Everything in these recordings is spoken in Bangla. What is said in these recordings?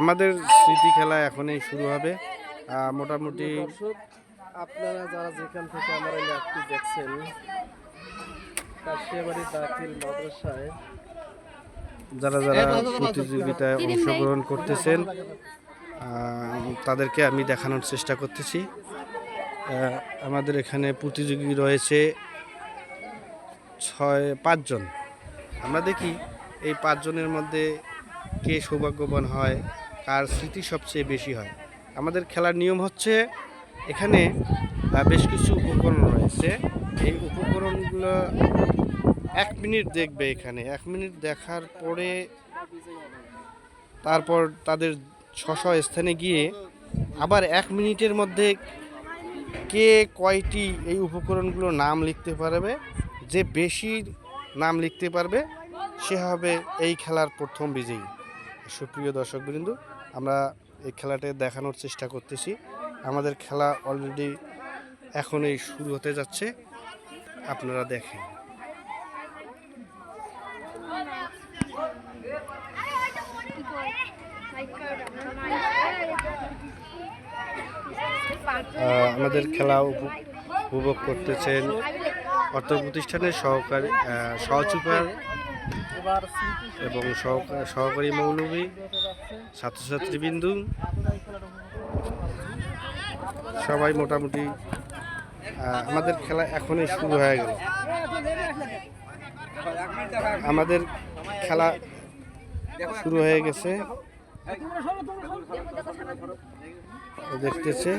আমাদের স্মৃতি খেলা এখনই শুরু হবে। মোটামুটি আপনারা যারা যেখান থেকে আমার এই ল্যাবটি দেখছেন কাশিয়াবাড়ি দাখিল মাদ্রাসায় যারা যারা প্রতিযোগিতায় অংশগ্রহণ করতেছেন তাদেরকে আমি দেখানোর চেষ্টা করতেছি। আমাদের এখানে প্রতিযোগী রয়েছে ছয় পাঁচজন। আমরা দেখি এই পাঁচজনের মধ্যে কে সৌভাগ্যবান হয়, কার স্মৃতি সবচেয়ে বেশি হয়। আমাদের খেলার নিয়ম হচ্ছে, এখানে বেশ কিছু উপকরণ রয়েছে। এই উপকরণগুলো এক মিনিট দেখবে এখানে। এক মিনিট দেখার পরে, তারপর তাদের ছশ স্থানে গিয়ে আবার এক মিনিটের মধ্যে কে কয়টি এই উপকরণগুলোর নাম লিখতে পারবে, যে বেশি নাম লিখতে পারবে, সে হবে এই খেলার প্রথম বিজয়ী। সুপ্রিয় দর্শকবৃন্দ, আমরা এই খেলাটা দেখানোর চেষ্টা করতেছি। আমাদের খেলা অলরেডি এখনই শুরু হতে যাচ্ছে। আপনারা দেখেন। আমাদের খেলা উপ- উপভোগ করতেছেন অর্থ প্রতিষ্ঠানের সহকারী সহচুপার এবং সহকা- সহকারী মৌলভী ছাত্রছাত্রীবৃন্দু। সবাই মোটামুটি আমাদের খেলা এখনই শুরু হয়ে গেল। আমাদের খেলা শুরু হয়ে গেছে। দেখতেছে।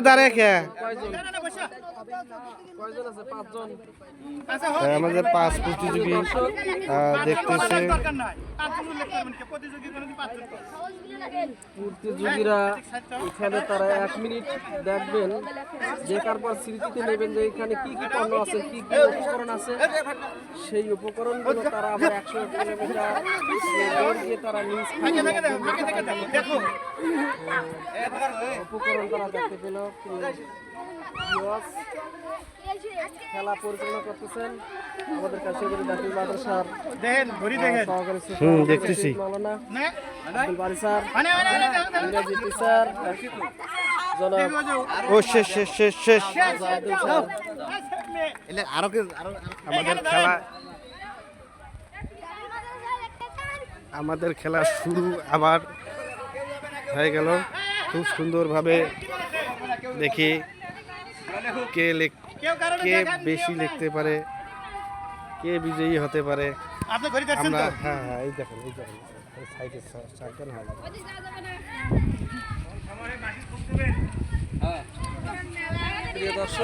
দাঁড়িয়ে কে কয়জন কয়জন আছে পাঁচজন আহ, আমাদের পাঁচ প্রতিযোগী দেখতেছে। প্রতিযোগীরা এখানে তারা এক মিনিট দেখবেন যে তারপর স্মৃতিতে নেবেন যে এখানে কি কি পণ্য আছে কি কি উপকরণ আছে। সেই উপকরণগুলো তারা আবার একশো কিলোমিটার তারা নিজ উপকরণ তারা দেখতে পেল খেলা পরিচালনা করতেছেন আমাদের কাছে দাখিল মাদ্রাসার সহকারী হুম, শিক্ষক দেখতেছি। মাওলানা স্যার ইংরেজি টিচার শেষ শেষ শেষ শেষ আব্দুল আমাদের খেলা আমাদের খেলা শুরু আবার হয়ে গেল। খুব সুন্দরভাবে দেখি কে লেখ কে বেশি লিখতে পারে কে বিজয়ী হতে পারে। আপনি ঘড়ি দেখছেন আমরা হ্যাঁ হ্যাঁ এই দেখেন এই দেখেন। সাইডে হ্যাঁ প্রিয় দর্শক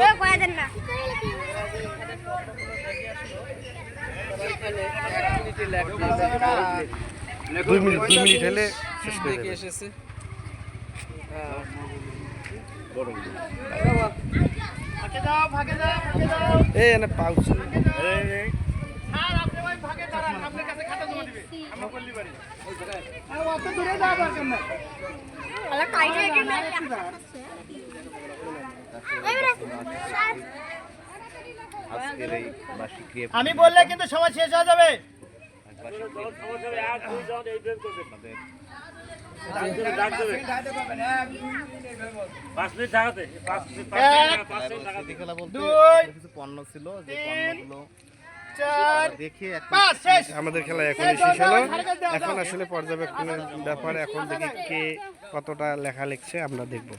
মিনিট দুই মিনিট হলে শেষ করে এসেছে আমি বললে কিন্তু সময় শেষ হয়ে যাবে। কিছু পণ্য ছিল যে পণ্যগুলো আমাদের খেলা এখনই শেষ হলো। এখন আসলে পর্যবেক্ষণের ব্যাপার এখন দেখি কে কতটা লেখা লিখছে আমরা দেখব।